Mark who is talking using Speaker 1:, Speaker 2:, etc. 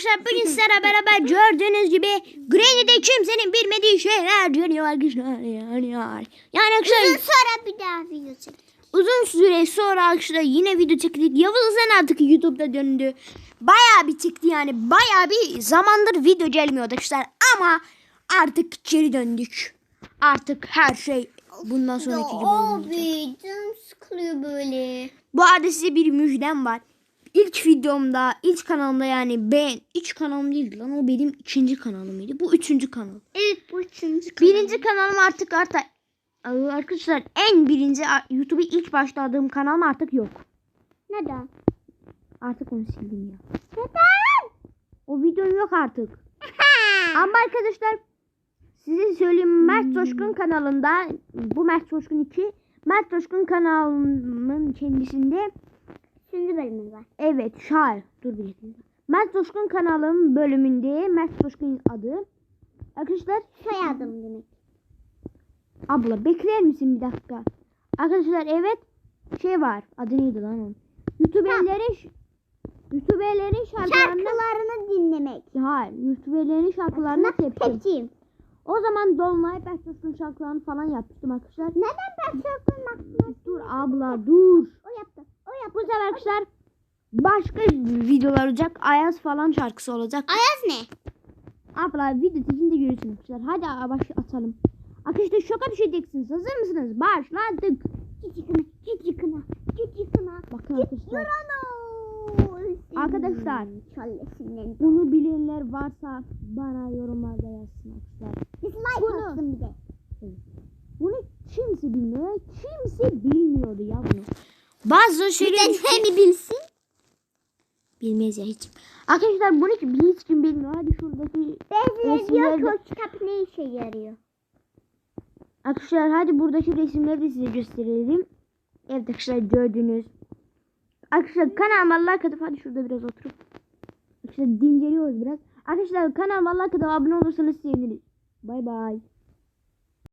Speaker 1: arkadaşlar bugün sizlerle beraber gördüğünüz gibi Granny'de kimsenin bilmediği şeyler dönüyor arkadaşlar. Yani, yani. yani arkadaşlar
Speaker 2: Uzun sonra bir daha video çektik.
Speaker 1: uzun süre sonra arkadaşlar yine video çektik. Yavuz sen artık YouTube'da döndü. Bayağı bir çıktı yani. Bayağı bir zamandır video gelmiyordu arkadaşlar. Ama artık geri döndük. Artık her şey bundan sonraki gibi olmayacak.
Speaker 2: Abi canım sıkılıyor böyle.
Speaker 1: Bu arada size bir müjdem var. İlk videomda, ilk kanalımda yani ben, ilk kanalım değildi lan o benim ikinci kanalımıydı. Bu üçüncü kanal.
Speaker 2: Evet bu üçüncü kanal.
Speaker 1: Birinci kanalım artık artık arkadaşlar en birinci YouTube'u ilk başladığım kanalım artık yok.
Speaker 2: Neden?
Speaker 1: Artık onu sildim ya.
Speaker 2: Neden?
Speaker 1: O videom yok artık. Ama arkadaşlar size söyleyeyim Mert Coşkun kanalında bu Mert Coşkun 2 Mert Coşkun kanalının kendisinde
Speaker 2: Bölümümüz var.
Speaker 1: Evet şair. Dur bir dakika. Mert Coşkun kanalının bölümünde Mert Coşkun adı. Arkadaşlar
Speaker 2: Soyadım demek.
Speaker 1: abla bekler misin bir dakika? Arkadaşlar evet şey var. Adı neydi lan onun? YouTuber'lerin YouTuber'lerin şarkılarını
Speaker 2: Şarkılarını dinlemek.
Speaker 1: Hayır, YouTuber'lerin şarkılarını tepkim.
Speaker 2: Tepkiyim.
Speaker 1: O zaman Dolunay Coşkun şarkılarını falan yapmıştım arkadaşlar.
Speaker 2: Neden ben şarkının aklına
Speaker 1: Dur abla dur.
Speaker 2: O yaptı. O yaptı.
Speaker 1: Bu sefer arkadaşlar başka videolar olacak. Ayaz falan şarkısı olacak.
Speaker 2: Ayaz ne?
Speaker 1: Abla video içinde görürsünüz arkadaşlar. Hadi baş atalım. Arkadaşlar şoka düşeceksiniz. Hazır mısınız? Başladık.
Speaker 2: Cici kına. Cici kına. Cici kına.
Speaker 1: Bakın arkadaşlar. Arkadaşlar.
Speaker 2: Çallesinden.
Speaker 1: Bunu bilenler varsa bana yorumlarda yazsın arkadaşlar.
Speaker 2: Dislike
Speaker 1: Bunu-
Speaker 2: atsın bir de.
Speaker 1: Bunu kimse bilmiyor. Kimse bilmiyordu ya bunu. Bazı
Speaker 2: Bir
Speaker 1: şeyler
Speaker 2: de bilsin.
Speaker 1: Bilmez ya hiç. Arkadaşlar bunu hiç, hiç kim bilmiyor. Hadi şuradaki
Speaker 2: ki o kitap ne işe yarıyor?
Speaker 1: Arkadaşlar hadi buradaki resimleri de size gösterelim. Evet arkadaşlar gördünüz. Arkadaşlar kanalıma like atıp hadi şurada biraz oturup. Arkadaşlar dinceliyoruz biraz. Arkadaşlar kanalıma like atıp abone olursanız seviniriz. Bay bay.